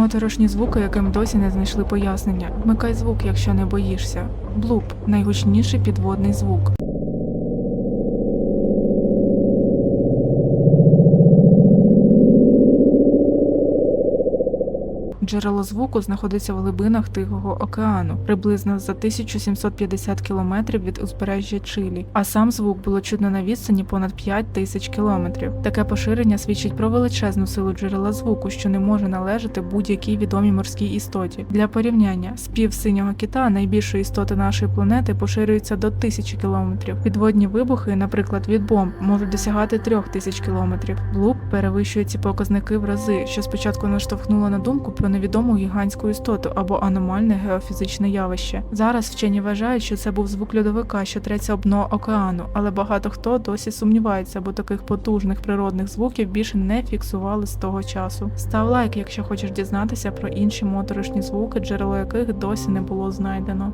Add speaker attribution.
Speaker 1: Моторошні звуки, яким досі не знайшли пояснення. Вмикай звук, якщо не боїшся. Блуп найгучніший підводний звук. Джерело звуку знаходиться в глибинах Тихого океану, приблизно за 1750 кілометрів від узбережжя Чилі, а сам звук було чутно на відстані понад 5 тисяч кілометрів. Таке поширення свідчить про величезну силу джерела звуку, що не може належати будь-якій відомій морській істоті. Для порівняння, спів синього кита, найбільшої істоти нашої планети, поширюється до тисячі кілометрів. Підводні вибухи, наприклад, від бомб, можуть досягати трьох тисяч кілометрів. Блуп перевищує ці показники в рази, що спочатку наштовхнуло на думку про невідому гігантську істоту або аномальне геофізичне явище. Зараз вчені вважають, що це був звук льодовика, що треться об дно океану, але багато хто досі сумнівається, бо таких потужних природних звуків більше не фіксували з того часу. Став лайк, якщо хочеш дізнатися про інші моторошні звуки, джерело яких досі не було знайдено.